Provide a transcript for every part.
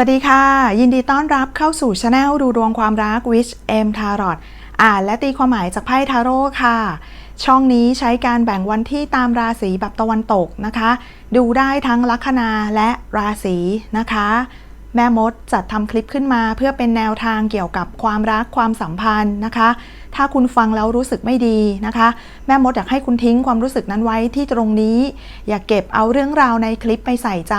สวัสดีค่ะ ยินดีต้อนรับเข้าสู่ช anel ดูดวงความรัก Wish M Tarot อ่านและตีความหมายจากไพ่ทาโร่ค่ะ ช่องนี้ใช้การแบ่งวันที่ตามราศีแบบตะวันตกนะคะ ดูได้ทั้งลัคนาและราศีนะคะ แม่มดจัดทำคลิปขึ้นมา เพื่อเป็นแนวทางเกี่ยวกับความรักความสัมพันธ์นะคะ ถ้าคุณฟังแล้วรู้สึกไม่ดีนะคะ แม่มดอยากให้คุณทิ้งความรู้สึกนั้นไว้ที่ตรงนี้ อย่าเก็บเอาเรื่องราวในคลิปไปใส่ใจ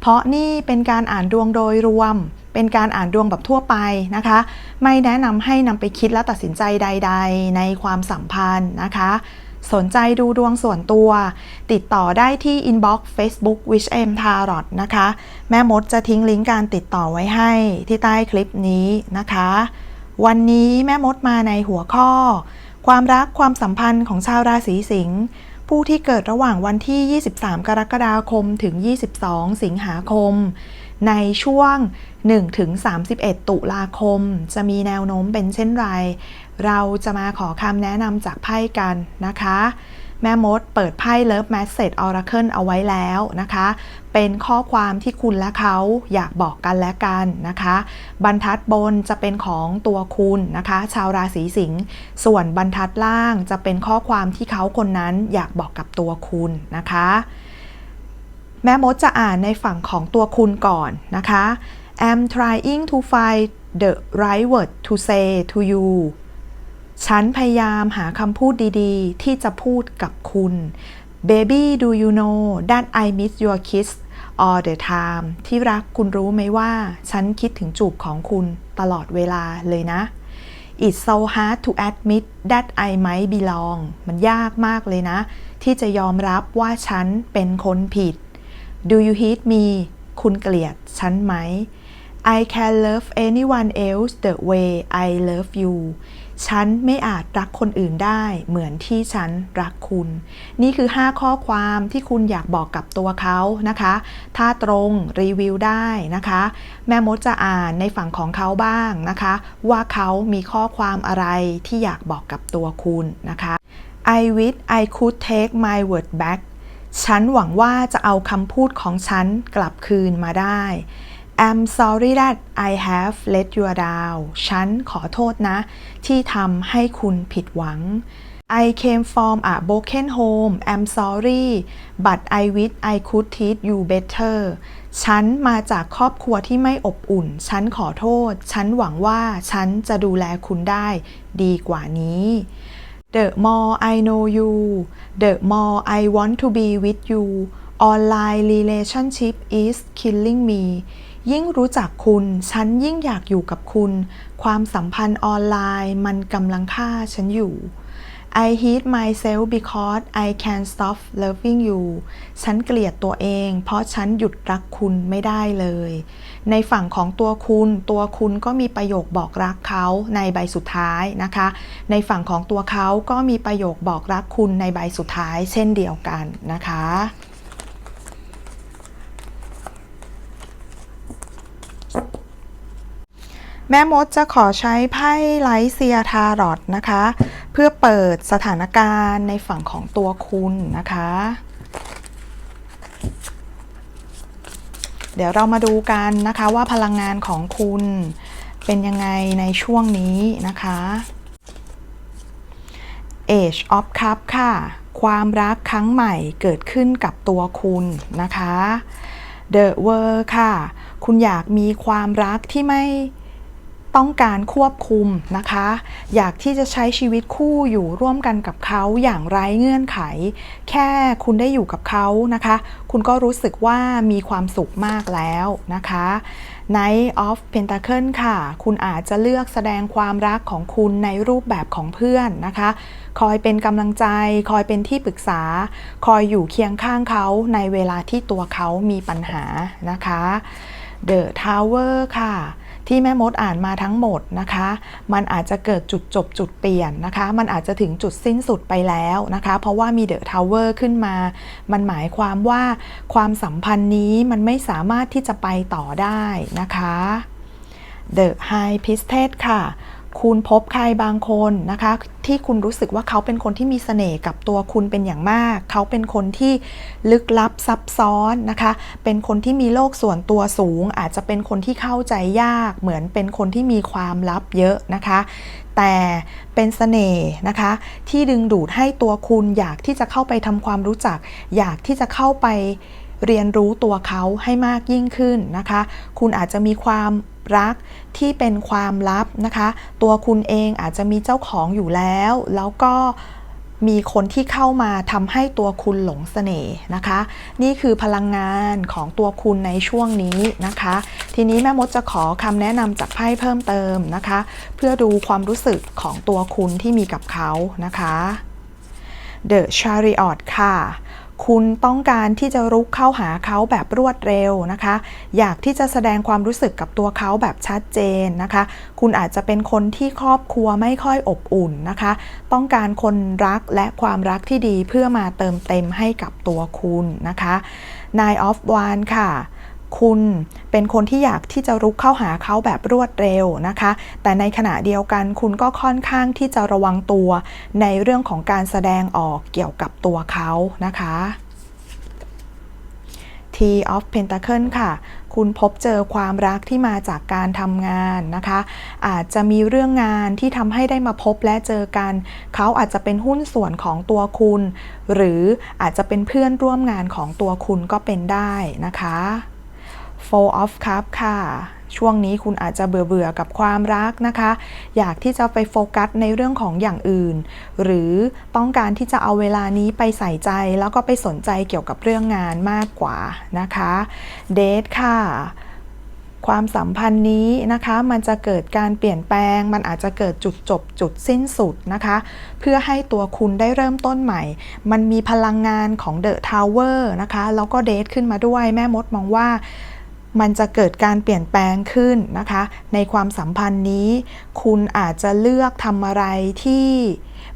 เพราะนี่เป็นการอ่านดวงโดยรวม เป็นการอ่านดวงแบบทั่วไปนะคะ ไม่แนะนำให้นำไปคิดและตัดสินใจใด ๆ ในความสัมพันธ์นะคะ สนใจดูดวงส่วนตัว ติดต่อได้ที่ inbox Facebook Wish M Tarot นะคะ แม่มดจะทิ้งลิงก์การติดต่อไว้ให้ที่ใต้คลิปนี้นะคะ วันนี้แม่มดมาในหัวข้อ ความรักความสัมพันธ์ของชาวราศีสิงห์ผู้ที่เกิดระหว่างวันที่ 23 กรกฎาคมถึง 22 สิงหาคม ในช่วง1ถึง31 ตุลาคม จะมีแนวโน้มเป็นเช่นไร เราจะมาขอคำแนะนำจากไพ่กันนะคะ แม่มดเปิดไพ่ Love Message Oracle เอาไว้แล้วนะคะ เป็นข้อความที่คุณและเขาอยากบอกกันและกันนะคะ บรรทัดบนจะเป็นของตัวคุณนะคะ ชาวราศีสิงห์ส่วนบรรทัดล่างจะเป็นข้อความที่เขาคนนั้นอยากบอกกับตัวคุณนะคะ แม่มดจะอ่านในฝั่งของตัวคุณก่อนนะคะ I'm trying to find the right word to say to you ฉันพยายามหาคำพูดดีๆ ที่จะพูดกับคุณ Baby do you know that I miss your kiss all the time ที่รักคุณรู้ไหมว่า ฉันคิดถึงจูบของคุณตลอดเวลาเลยนะ It's so hard to admit that I might belong มันยากมากเลยนะ ที่จะยอมรับว่าฉันเป็นคนผิด Do you hate me คุณเกลียดฉันไหม I can love anyone else the way I love you ฉันไม่อาจรักคนอื่นได้เหมือนที่ฉันรักคุณ นี่คือ 5 ข้อความที่คุณอยากบอกกับตัวเขานะคะ ถ้าตรงรีวิวได้นะคะ แม่มดจะอ่านในฝั่งของเขาบ้างนะคะ ว่าเขามีข้อความอะไรที่อยากบอกกับตัวคุณนะคะ I wish I could take my word back ฉันหวังว่าจะเอาคำพูดของฉันกลับคืนมาได้ I'm sorry that I have let you down ฉันขอโทษนะ ที่ทำให้คุณผิดหวัง I came from a broken home I'm sorry but I wish I could treat you better ฉันมาจากครอบครัวที่ไม่อบอุ่น ฉันขอโทษ ฉันหวังว่าฉันจะดูแลคุณได้ดีกว่านี้ The more I know you the more I want to be with you online relationship is killing me ยิ่งรู้จักคุณ ฉันยิ่งอยากอยู่กับคุณ ความสัมพันธ์ออนไลน์มันกำลังฆ่าฉันอยู่ I hate myself because I can't stop loving you ฉันเกลียดตัวเอง เพราะฉันหยุดรักคุณไม่ได้เลย ในฝั่งของตัวคุณ ตัวคุณก็มีประโยคบอกรักเขาในใบสุดท้ายนะคะ ในฝั่งของตัวเขาก็มีประโยคบอกรักคุณในใบสุดท้าย เช่นเดียวกันนะคะแม่มดจะขอใช้ไพ่ไลท์เซียทารอตนะคะ พื่อเปิดสถานการณ์ในฝั่งของตัวคุณนะคะ เดี๋ยวเรามาดูกันนะคะว่าพลังงานของคุณเป็นยังไงในช่วงนี้นะคะ Age of Cup ค่ะ ความรักครั้งใหม่เกิดขึ้นกับตัวคุณนะคะ The World ค่ะ คุณอยากมีความรักที่ไม่ ต้องการควบคุมนะคะ อยากที่จะใช้ชีวิตคู่อยู่ร่วมกันกับเขาอย่างไร้เงื่อนไข แค่คุณได้อยู่กับเขานะคะ คุณก็รู้สึกว่ามีความสุขมากแล้วนะคะ Knight of Pentacle ค่ะ คุณอาจจะเลือกแสดงความรักของคุณในรูปแบบของเพื่อนนะคะ คอยเป็นกำลังใจ คอยเป็นที่ปรึกษา คอยอยู่เคียงข้างเขาในเวลาที่ตัวเขามีปัญหานะคะ The Tower ค่ะ ที่แม่มดอ่านมาทั้งหมดนะคะ มันอาจจะเกิดจุดจบจุดเปลี่ยนนะคะ มันอาจจะถึงจุดสิ้นสุดไปแล้วนะคะ เพราะว่ามีเดอะทาวเวอร์ขึ้นมา มันหมายความว่าความสัมพันธ์นี้มันไม่สามารถที่จะไปต่อได้นะคะเดอะไฮพิสเทสค่ะ คุณพบใครบางคนนะคะ ที่คุณรู้สึกว่าเขาเป็นคนที่มีเสน่ห์กับตัวคุณเป็นอย่างมาก เขาเป็นคนที่ลึกลับซับซ้อนนะคะ เป็นคนที่มีโลกส่วนตัวสูง อาจจะเป็นคนที่เข้าใจยาก เหมือนเป็นคนที่มีความลับเยอะนะคะ แต่เป็นเสน่ห์นะคะ ที่ดึงดูดให้ตัวคุณอยากที่จะเข้าไปทำความรู้จัก อยากที่จะเข้าไป เรียนรู้ตัวเขาให้มากยิ่งขึ้นนะคะ คุณอาจจะมีความรักที่เป็นความลับนะคะ ตัวคุณเองอาจจะมีเจ้าของอยู่แล้ว แล้วก็มีคนที่เข้ามาทำให้ตัวคุณหลงเสน่ห์นะคะ นี่คือพลังงานของตัวคุณในช่วงนี้นะคะ ทีนี้แม่มดจะขอคำแนะนำจากไพ่เพิ่มเติมนะคะ เพื่อดูความรู้สึกของตัวคุณที่มีกับเขานะคะ The Chariot ค่ะ คุณต้องการที่จะรุกเข้าหาเขาแบบรวดเร็วนะคะ อยากที่จะแสดงความรู้สึกกับตัวเขาแบบชัดเจนนะคะ คุณอาจจะเป็นคนที่ครอบครัวไม่ค่อยอบอุ่นนะคะ ต้องการคนรักและความรักที่ดีเพื่อมาเติมเต็มให้กับตัวคุณนะคะนายออฟวานค่ะ คุณเป็นคนที่อยากที่จะรุกเข้าหาเขาแบบรวดเร็วนะคะ แต่ในขณะเดียวกันคุณก็ค่อนข้างที่จะระวังตัวในเรื่องของการแสดงออกเกี่ยวกับตัวเขานะคะ T of Pentacle ค่ะ คุณพบเจอความรักที่มาจากการทำงานนะคะ อาจจะมีเรื่องงานที่ทำให้ได้มาพบและเจอกัน เขาอาจจะเป็นหุ้นส่วนของตัวคุณ หรืออาจจะเป็นเพื่อนร่วมงานของตัวคุณก็เป็นได้นะคะ Four of Cup ค่ะ ช่วงนี้คุณอาจจะเบื่อเบื่อๆกับความรักนะคะ อยากที่จะไปโฟกัสในเรื่องของอย่างอื่น หรือต้องการที่จะเอาเวลานี้ไปใส่ใจแล้วก็ไปสนใจเกี่ยวกับเรื่องงานมากกว่านะคะเดทค่ะความสัมพันธ์นี้นะคะมันจะเกิดการเปลี่ยนแปลง มันอาจจะเกิดจุดจบจุดสิ้นสุดนะคะ เพื่อให้ตัวคุณได้เริ่มต้นใหม่ มันมีพลังงานของเดอะทาวเวอร์นะคะแล้วก็เดทขึ้นมาด้วยแม่มดมองว่า มันจะเกิดการเปลี่ยนแปลงขึ้นนะคะ ในความสัมพันธ์นี้ คุณอาจจะเลือกทำอะไรที่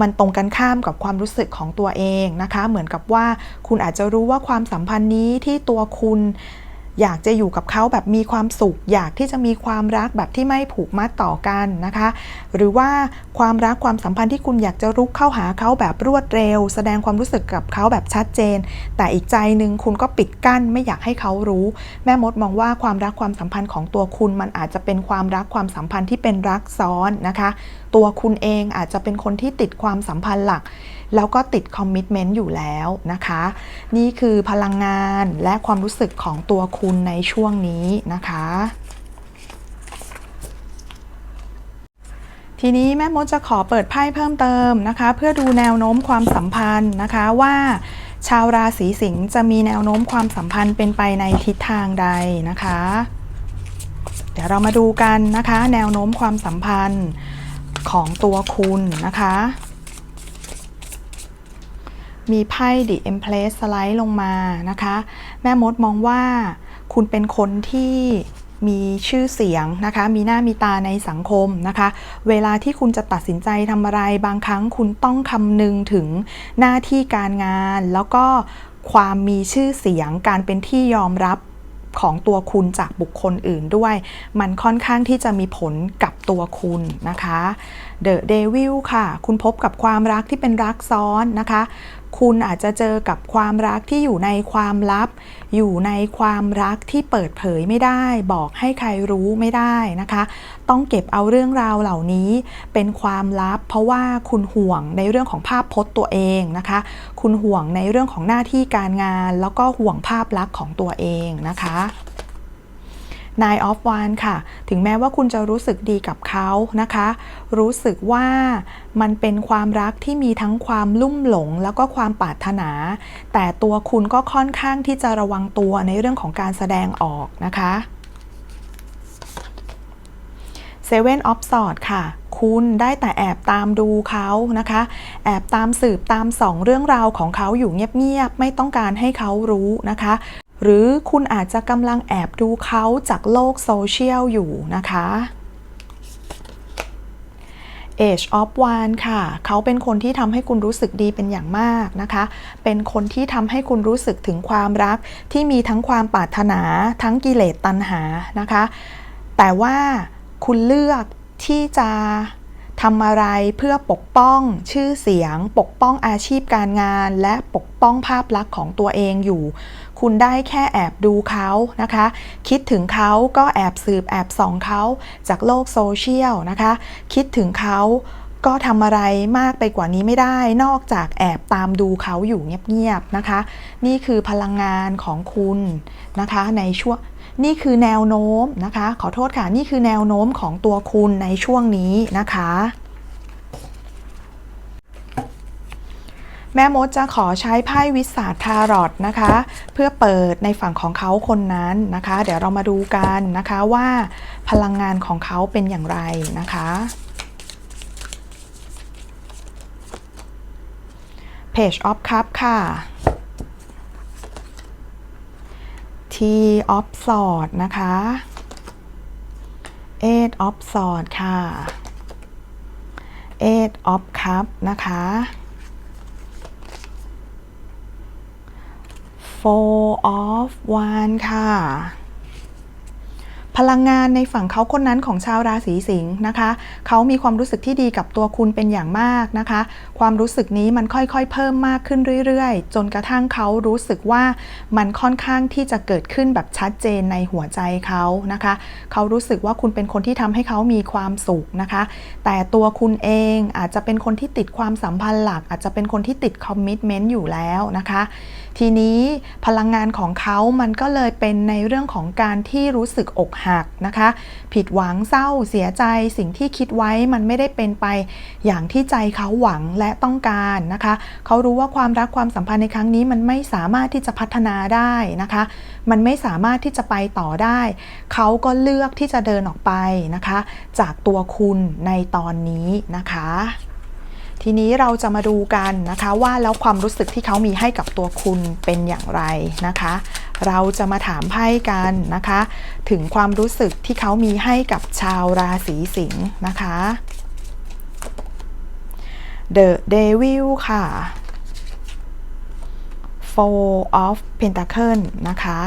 มันตรงกันข้ามกับความรู้สึกของตัวเองนะคะ เหมือนกับว่าคุณอาจจะรู้ว่าความสัมพันธ์นี้ที่ตัวคุณ อยากจะอยู่กับเขาแบบมีความสุข อยากที่จะมีความรักแบบที่ไม่ผูกมัดต่อกันนะคะ หรือว่าความรักความสัมพันธ์ที่คุณอยากจะรุกเข้าหาเขาแบบรวดเร็ว แสดงความรู้สึกกับเขาแบบชัดเจน แต่อีกใจหนึ่งคุณก็ปิดกั้นไม่อยากให้เขารู้ แม่มดมองว่าความรักความสัมพันธ์ของตัวคุณมันอาจจะเป็นความรักความสัมพันธ์ที่เป็นรักซ้อนนะคะ ตัวคุณเองอาจจะเป็นคนที่ติดความสัมพันธ์หลัก แล้วก็ติดคอมมิชเมนต์อยู่แล้วนะคะ นี่คือพลังงานและความรู้สึกของตัวคุณในช่วงนี้นะคะทีนี้แม่มดจะขอเปิดไพ่เพิ่มเติมนะคะ เพื่อดูแนวโน้มความสัมพันธ์นะคะว่า ชาวราศีสิงห์จะมีแนวโน้มความสัมพันธ์เป็นไปในทิศทางใดนะคะ เดี๋ยวเรามาดูกันนะคะ แนวโน้มความสัมพันธ์ ของตัวคุณนะคะ มีไพ่ The Empress สไลด์ลงมานะคะ แม่มดมองว่าคุณเป็นคนที่มีชื่อเสียงนะคะ มีหน้ามีตาในสังคมนะคะ เวลาที่คุณจะตัดสินใจทำอะไร บางครั้งคุณต้องคำนึงถึงหน้าที่การงาน แล้วก็ความมีชื่อเสียงการเป็นที่ยอมรับ ของตัวคุณจากบุคคลอื่นด้วย มันค่อนข้างที่จะมีผลกับตัวคุณนะคะเดอะเดวิลค่ะ คุณพบกับความรักที่เป็นรักซ้อนนะคะ คุณอาจจะเจอกับความรักที่อยู่ในความลับ อยู่ในความรักที่เปิดเผยไม่ได้ บอกให้ใครรู้ไม่ได้นะคะ ต้องเก็บเอาเรื่องราวเหล่านี้เป็นความลับ เพราะว่าคุณห่วงในเรื่องของภาพพจน์ตัวเองนะคะ คุณห่วงในเรื่องของหน้าที่การงาน แล้วก็ห่วงภาพลักษณ์ของตัวเองนะคะ Nine of Wands ค่ะ ถึงแม้ว่าคุณจะรู้สึกดีกับเขานะคะ รู้สึกว่ามันเป็นความรักที่มีทั้งความลุ่มหลงแล้วก็ความปรารถนา แต่ตัวคุณก็ค่อนข้างที่จะระวังตัวในเรื่องของการแสดงออกนะคะ Seven of s w o r d ค่ะ คุณได้แต่แอบตามดูเขานะคะ แอบตามสืบตามส่องเรื่องราวของเขาอยู่เงียบๆ ไม่ต้องการให้เขารู้นะคะ หรือคุณอาจจะกำลังแอบดูเขาจากโลกโซเชียลอยู่นะคะ Age of Wands ค่ะ เขาเป็นคนที่ทำให้คุณรู้สึกดีเป็นอย่างมากนะคะ เป็นคนที่ทำให้คุณรู้สึกถึงความรักที่มีทั้งความปรารถนาทั้งกิเลสตัณหานะคะ แต่ว่าคุณเลือกที่จะ ทำอะไรเพื่อปกป้องชื่อเสียง ปกป้องอาชีพการงาน และปกป้องภาพลักษณ์ของตัวเองอยู่ คุณได้แค่แอบดูเขานะคะ คิดถึงเขาก็แอบสืบแอบส่องเขาจากโลกโซเชียลนะคะ คิดถึงเขาก็ทำอะไรมากไปกว่านี้ไม่ได้ นอกจากแอบตามดูเขาอยู่เงียบๆนะคะ นี่คือพลังงานของคุณนะคะในช่วง นี่คือแนวโน้มนะคะ ขอโทษค่ะ นี่คือแนวโน้มของตัวคุณในช่วงนี้นะคะ แม่มดจะขอใช้ไพ่วิสาทารอตนะคะ เพื่อเปิดในฝั่งของเขาคนนั้นนะคะ เดี๋ยวเรามาดูกันนะคะว่าพลังงานของเขาเป็นอย่างไรนะคะ Page of Cup ค่ะ T of Swords นะคะ Eight of Swords ค่ะ Eight of Cup นะคะ Four of Wands ค่ะ พลังงานในฝั่งเขาคนนั้นของชาวราศีสิงห์นะคะเขามีความรู้สึกที่ดีกับตัวคุณเป็นอย่างมากนะคะ ความรู้สึกนี้มันค่อยๆ เพิ่มมากขึ้นเรื่อยๆ จนกระทั่งเขารู้สึกว่ามันค่อนข้างที่จะเกิดขึ้นแบบชัดเจนในหัวใจเขานะคะ เขารู้สึกว่าคุณเป็นคนที่ทำให้เขามีความสุขนะคะ แต่ตัวคุณเองอาจจะเป็นคนที่ติดความสัมพันธ์หลัก อาจจะเป็นคนที่ติดคอมมิชเมนต์อยู่แล้วนะคะ ทีนี้พลังงานของเขามันก็เลยเป็นในเรื่องของการที่รู้สึกอกหักนะคะ ผิดหวังเศร้าเสียใจสิ่งที่คิดไว้มันไม่ได้เป็นไป อย่างที่ใจเขาหวังและต้องการนะคะ เขารู้ว่าความรักความสัมพันธ์ในครั้งนี้มันไม่สามารถที่จะพัฒนาได้นะคะ มันไม่สามารถที่จะไปต่อได้ เขาก็เลือกที่จะเดินออกไปนะคะ จากตัวคุณในตอนนี้นะคะทีนี้เราจะมาดูกันนะคะว่าแล้วความรู้สึกที่เขามีให้กับตัวคุณเป็นอย่างไรนะคะ เราจะมาถามไพ่กันนะคะ ถึงความรู้สึกที่เขามีให้กับชาวราศีสิงห์นะคะ The Devil ค่ะ Four of Pentacles นะคะ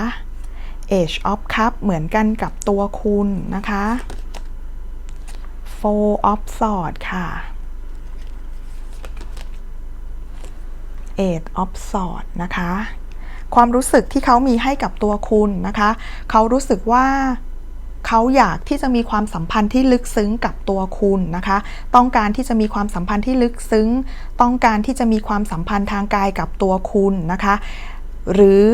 Age of Cup เหมือนกันกับตัวคุณนะคะ Four of Swords ค่ะ Eight of Swords นะคะ ความรู้สึกที่เขามีให้กับตัวคุณนะคะ เขารู้สึกว่าเขาอยากที่จะมีความสัมพันธ์ที่ลึกซึ้งกับตัวคุณนะคะ ต้องการที่จะมีความสัมพันธ์ที่ลึกซึ้ง ต้องการที่จะมีความสัมพันธ์ทางกายกับตัวคุณนะคะ หรือ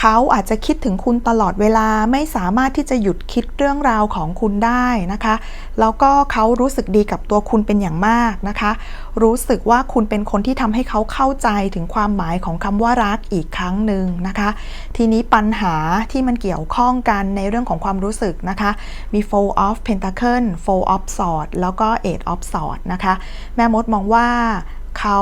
เขาอาจจะคิดถึงคุณตลอดเวลาไม่สามารถที่จะหยุดคิดเรื่องราวของคุณได้นะคะ แล้วก็เขารู้สึกดีกับตัวคุณเป็นอย่างมากนะคะ รู้สึกว่าคุณเป็นคนที่ทำให้เขาเข้าใจถึงความหมายของคำว่ารักอีกครั้งหนึ่งนะคะ ทีนี้ปัญหาที่มันเกี่ยวข้องกันในเรื่องของความรู้สึกนะคะมี four of pentacle four of swords แล้วก็ eight of swords นะคะ แม่มดมองว่าเขา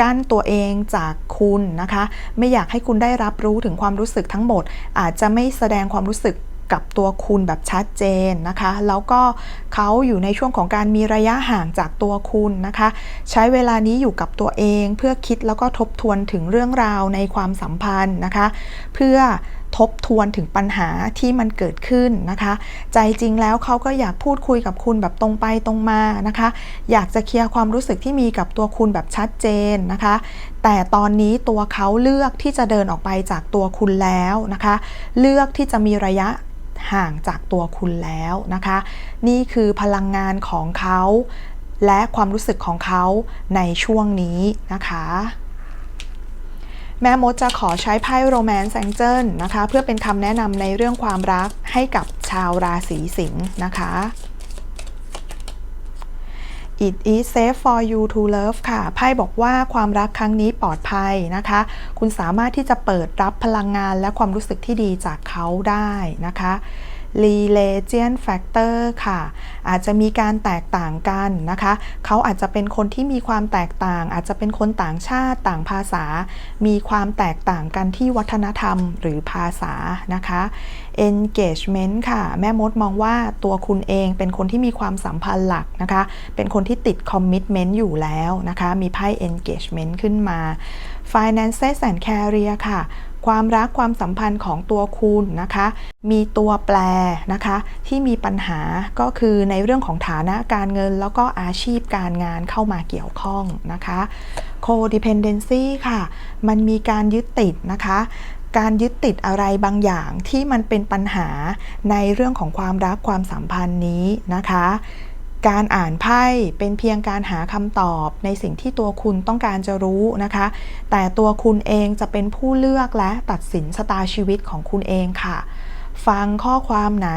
กั้นตัวเองจากคุณนะคะ ไม่อยากให้คุณได้รับรู้ถึงความรู้สึกทั้งหมด อาจจะไม่แสดงความรู้สึก กับตัวคุณแบบชัดเจนนะคะ แล้วก็เขาอยู่ในช่วงของการมีระยะห่างจากตัวคุณนะคะ ใช้เวลานี้อยู่กับตัวเองเพื่อคิดแล้วก็ทบทวนถึงเรื่องราวในความสัมพันธ์นะคะ เพื่อทบทวนถึงปัญหาที่มันเกิดขึ้นนะคะ ใจจริงแล้วเขาก็อยากพูดคุยกับคุณแบบตรงไปตรงมานะคะ อยากจะเคลียร์ความรู้สึกที่มีกับตัวคุณแบบชัดเจนนะคะ แต่ตอนนี้ตัวเขาเลือกที่จะเดินออกไปจากตัวคุณแล้วนะคะ เลือกที่จะมีระยะ ห่างจากตัวคุณแล้วนะคะ นี่คือพลังงานของเขาและความรู้สึกของเขาในช่วงนี้นะคะแม่มดจะขอใช้ไพ่โรแมนต์แองเจิลนะคะ เพื่อเป็นคำแนะนำในเรื่องความรักให้กับชาวราศีสิงห์นะคะ It is safe for you to love ค่ะ ไพ่บอกว่าความรักครั้งนี้ปลอดภัยนะคะ คุณสามารถที่จะเปิดรับพลังงานและความรู้สึกที่ดีจากเขาได้นะคะ Relation Factor ค่ะ อาจจะมีการแตกต่างกันนะคะ เขาอาจจะเป็นคนที่มีความแตกต่าง อาจจะเป็นคนต่างชาติต่างภาษา มีความแตกต่างกันที่วัฒนธรรมหรือภาษานะคะ engagement ค่ะ แม่มดมองว่าตัวคุณเองเป็นคนที่มีความสัมพันธ์หลักนะคะ เป็นคนที่ติด commitment อยู่แล้วนะคะ มีไพ่ engagement ขึ้นมา finances and career ค่ะ ความรักความสัมพันธ์ของตัวคุณนะคะ มีตัวแปรนะคะ ที่มีปัญหาก็คือในเรื่องของฐานะการเงิน แล้วก็อาชีพการงานเข้ามาเกี่ยวข้องนะคะ codependency ค่ะ มันมีการยึดติดนะคะการยึดติดอะไรบางอย่างที่มันเป็นปัญหาในเรื่องของความรักความสัมพันธ์นี้นะคะ การอ่านไพ่เป็นเพียงการหาคำตอบในสิ่งที่ตัวคุณต้องการจะรู้นะคะ แต่ตัวคุณเองจะเป็นผู้เลือกและตัดสินชะตาชีวิตของคุณเองค่ะ ฟังข้อความไหน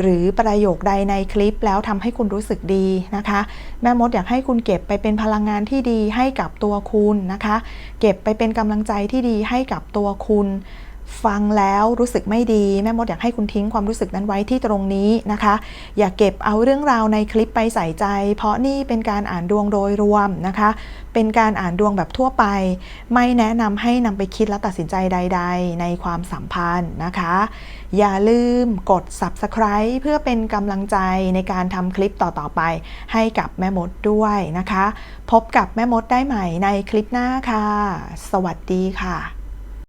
หรือประโยคใดในคลิปแล้วทำให้คุณรู้สึกดีนะคะ แม่มดอยากให้คุณเก็บไปเป็นพลังงานที่ดีให้กับตัวคุณนะคะ เก็บไปเป็นกำลังใจที่ดีให้กับตัวคุณ ฟังแล้วรู้สึกไม่ดี แม่มดอยากให้คุณทิ้งความรู้สึกนั้นไว้ที่ตรงนี้นะคะ อย่าเก็บเอาเรื่องราวในคลิปไปใส่ใจ เพราะนี่เป็นการอ่านดวงโดยรวมนะคะ เป็นการอ่านดวงแบบทั่วไป ไม่แนะนำให้นำไปคิดและตัดสินใจใด ๆ ในความสัมพันธ์นะคะ อย่าลืมกด subscribe เพื่อเป็นกำลังใจในการทำคลิปต่อๆไป ให้กับแม่มดด้วยนะคะ พบกับแม่มดได้ใหม่ในคลิปหน้าค่ะ สวัสดีค่ะ